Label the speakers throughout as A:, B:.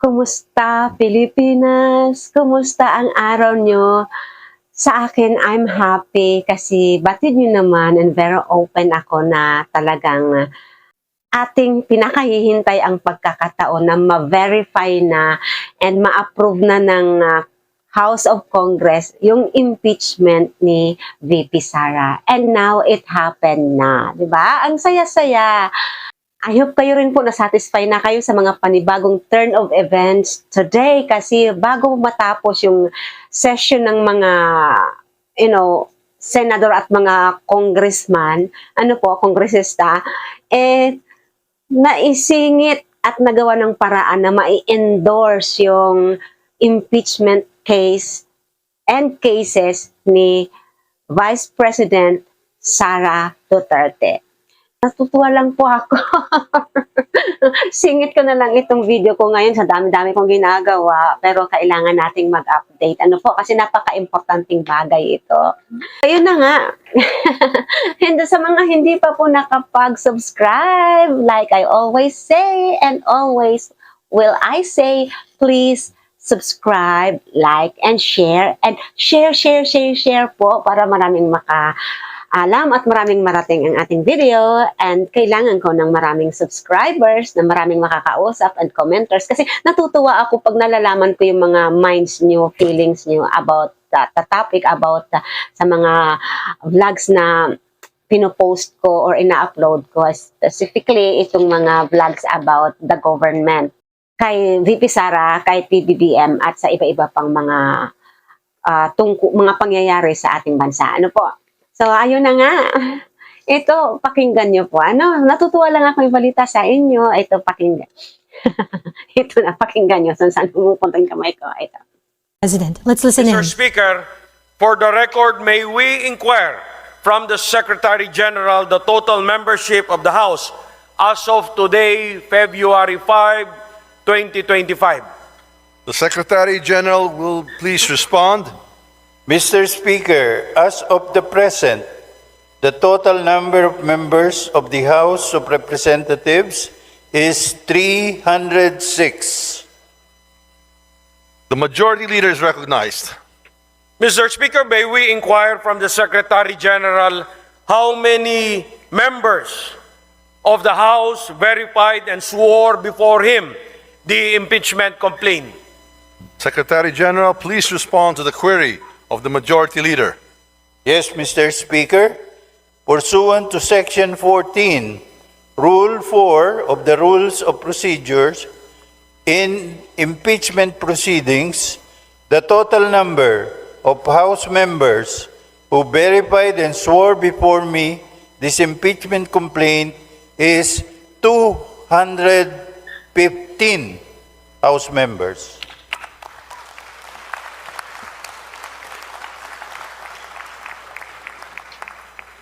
A: Kumusta Pilipinas? Kumusta ang araw nyo? Sa akin, I'm happy kasi batid nyo naman and very open ako na talagang ating pinakahihintay ang pagkakataon na ma-verify na and ma-approve na ng uh, House of Congress yung impeachment ni VP Sara. And now it happened na, 'di ba? Ang saya-saya. I hope kayo rin po na-satisfy na kayo sa mga panibagong turn of events today kasi bago matapos yung session ng mga you know, senador at mga congressman, ano po, kongresista, eh naisingit at nagawa ng paraan na mai-endorse yung impeachment case and cases ni Vice President Sara Duterte. Natutuwa lang po ako. Singit ko na lang itong video ko ngayon sa dami-dami kong ginagawa pero kailangan nating mag-update. Ano po kasi napaka-importanting bagay ito. Ayun na nga. Hindi sa mga hindi pa po nakapag-subscribe, like I always say and always will I say, please subscribe, like, and share. And share, share, share, share po para maraming maka alam at maraming marating ang ating video and kailangan ko ng maraming subscribers, na maraming makakausap and commenters kasi natutuwa ako pag nalalaman ko yung mga minds nyo, feelings nyo about the, the topic, about the, sa mga vlogs na pinopost ko or ina-upload ko, specifically itong mga vlogs about the government kay VP Sara, kay PBBM at sa iba-iba pang mga uh, tungku, mga pangyayari sa ating bansa. Ano po? So, ayun na nga. Ito, pakinggan nyo po. Ano, natutuwa lang ako yung balita sa inyo. Ito, pakinggan. Ito na, pakinggan nyo. Saan saan pumupunta yung kamay ko. Ito.
B: President. Let's listen in.
C: Mr. Speaker, for the record, may we inquire from the Secretary General the total membership of the House as of today, February 5, 2025.
D: The Secretary General will please respond.
E: Mr. Speaker, as of the present, the total number of members of the House of Representatives is 306.
D: The Majority Leader is recognized.
C: Mr. Speaker, may we inquire from the Secretary General how many members of the House verified and swore before him the impeachment complaint?
D: Secretary General, please respond to the query of the Majority Leader.
E: Yes, Mr. Speaker. Pursuant to Section 14, Rule 4 of the Rules of Procedures, in impeachment proceedings, the total number of House members who verified and swore before me this impeachment complaint is 215 House members.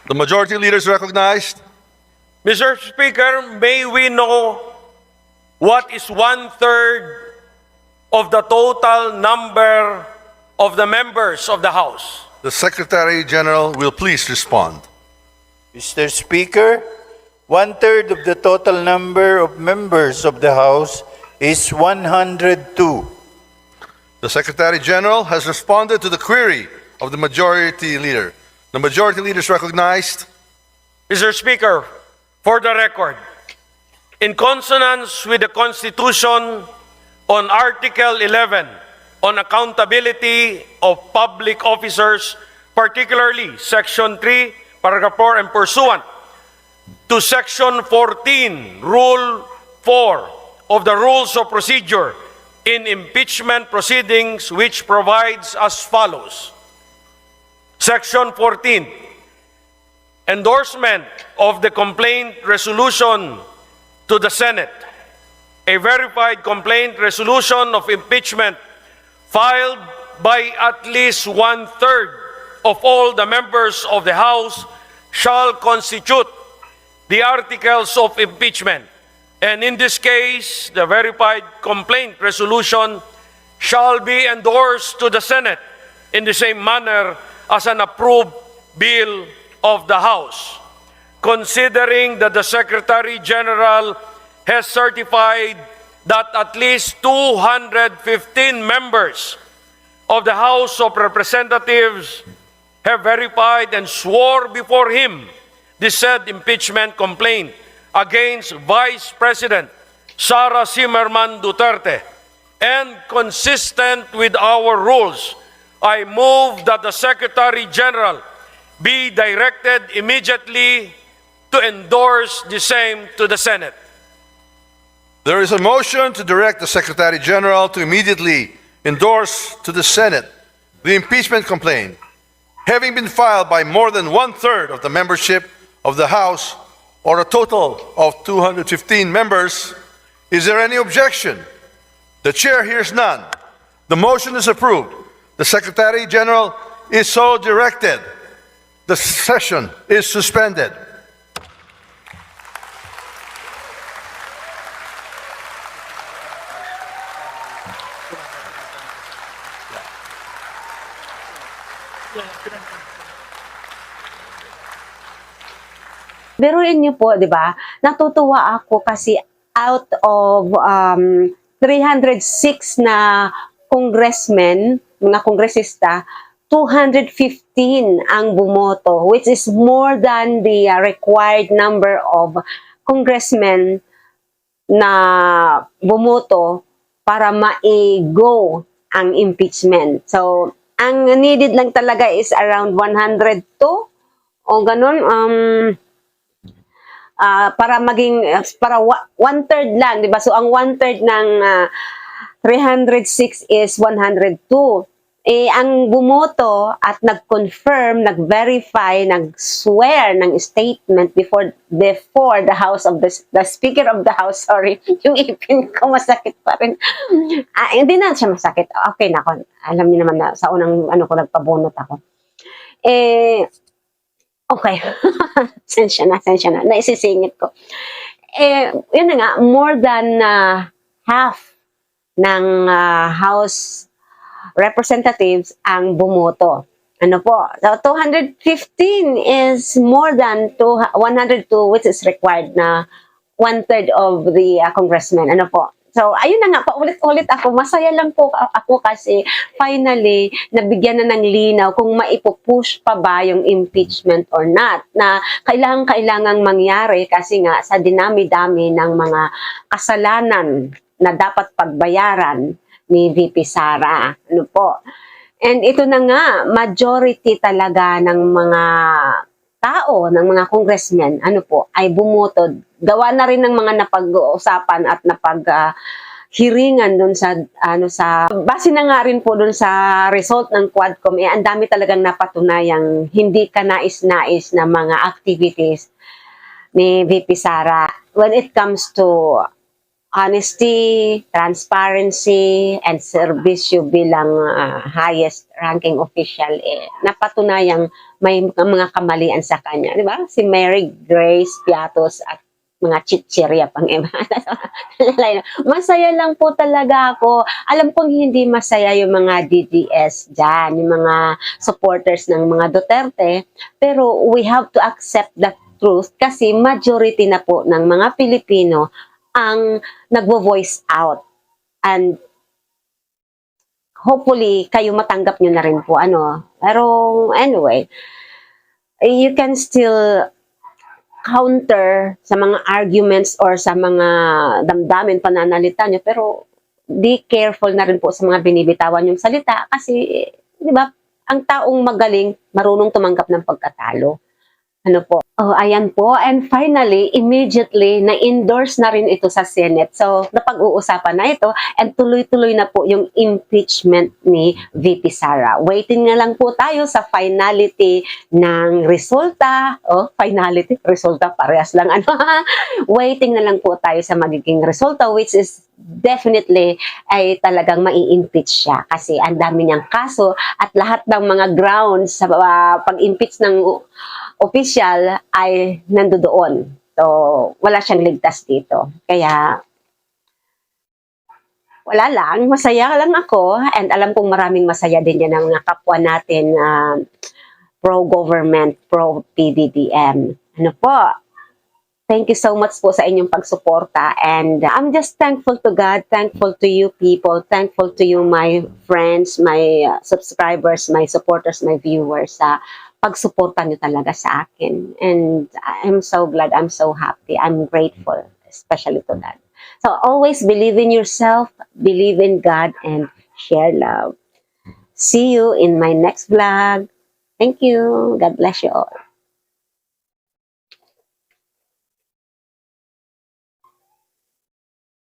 D: The Majority Leader is recognized.
C: Mr. Speaker, may we know what is one third of the total number of the members of the House?
D: The Secretary General will please respond.
E: Mr. Speaker, one third of the total number of members of the House is 102.
D: The Secretary General has responded to the query of the Majority Leader. The Majority Leader is recognized.
C: Mr. Speaker, for the record, in consonance with the Constitution on Article 11 on accountability of public officers, particularly Section 3, Paragraph 4, and pursuant to Section 14, Rule 4 of the Rules of Procedure in impeachment proceedings, which provides as follows. Section 14, endorsement of the complaint resolution to the Senate. A verified complaint resolution of impeachment filed by at least one-third of all the members of the House shall constitute the articles of impeachment. And in this case, the verified complaint resolution shall be endorsed to the Senate in the same manner as an approved bill of the House. Considering that the Secretary General has certified that at least 215 members of the House of Representatives have verified and swore before him the said impeachment complaint against Vice President Sara Zimmerman Duterte. And consistent with our rules, I move that the Secretary General be directed immediately to endorse the same to the Senate.
D: There is a motion to direct the Secretary General to immediately endorse to the Senate the impeachment complaint, having been filed by more than one-third of the membership of the House, or a total of 215 members. Is there any objection? The chair hears none. The motion is approved. The Secretary General is so directed. The session is suspended.
A: Biruin niyo po, di ba? Natutuwa ako kasi out of um, 306 na congressmen, mga kongresista, 215 ang bumoto, which is more than the uh, required number of congressmen na bumoto para ma-go ang impeachment. So, ang needed lang talaga is around 102 o ganun. Um, ah, para maging para wa- one third lang, 'di ba? So ang one third ng ah, 306 is 102. Eh ang bumoto at nag-confirm, nag-verify, nag-swear ng statement before before the house of the the speaker of the house, sorry, yung ipin ko masakit pa rin. Ah, hindi na siya masakit. Okay na ako. Alam niyo naman na sa unang ano ko nagpabunot ako. Eh Okay. sensya na, sensya na. Naisisingit ko. Eh, yun na nga, more than uh, half ng uh, House representatives ang bumoto. Ano po? So, 215 is more than two, 102 which is required na one-third of the uh, congressmen. Ano po? So, ayun na nga, paulit-ulit ako. Masaya lang po ako kasi finally, nabigyan na ng linaw kung maipupush pa ba yung impeachment or not. Na kailangan-kailangang mangyari kasi nga sa dinami-dami ng mga kasalanan na dapat pagbayaran ni VP Sara. Ano po? And ito na nga, majority talaga ng mga tao, ng mga congressmen, ano po, ay bumoto. Gawa na rin ng mga napag-uusapan at napag ah, hiringan doon sa ano sa base na nga rin po doon sa result ng Quadcom eh ang dami talagang napatunayang hindi ka nais-nais na mga activities ni VP Sara when it comes to honesty, transparency, and serbisyo bilang ah, highest ranking official, eh, napatunayang may mga kamalian sa kanya. Di ba? Si Mary Grace Piatos at mga chichirya pang iba. masaya lang po talaga ako. Alam kong hindi masaya yung mga DDS dyan, yung mga supporters ng mga Duterte. Pero we have to accept the truth kasi majority na po ng mga Pilipino ang nagvo-voice out. And hopefully, kayo matanggap nyo na rin po. Ano. Pero anyway, you can still counter sa mga arguments or sa mga damdamin, pananalita nyo. Pero be careful na rin po sa mga binibitawan yung salita kasi, di ba, ang taong magaling, marunong tumanggap ng pagkatalo. Ano po? Oh, ayan po. And finally, immediately, na-endorse na rin ito sa Senate. So, napag-uusapan na ito and tuloy-tuloy na po yung impeachment ni VP Sara. Waiting na lang po tayo sa finality ng resulta. Oh, finality, resulta, parehas lang. Ano? Waiting na lang po tayo sa magiging resulta which is definitely ay talagang mai-impeach siya kasi ang dami niyang kaso at lahat ng mga grounds sa uh, pag-impeach ng official ay nandoon. So, wala siyang ligtas dito. Kaya, wala lang. Masaya lang ako. And alam kong maraming masaya din yan ang mga kapwa natin ah, pro-government, pro-PBBM. Ano po? Thank you so much po sa inyong pagsuporta and I'm just thankful to God, thankful to you people, thankful to you my friends, my uh, subscribers, my supporters, my viewers sa pagsuporta nyo talaga sa akin. And I'm so glad, I'm so happy, I'm grateful, especially to that. So always believe in yourself, believe in God, and share love. See you in my next vlog. Thank you. God bless you all.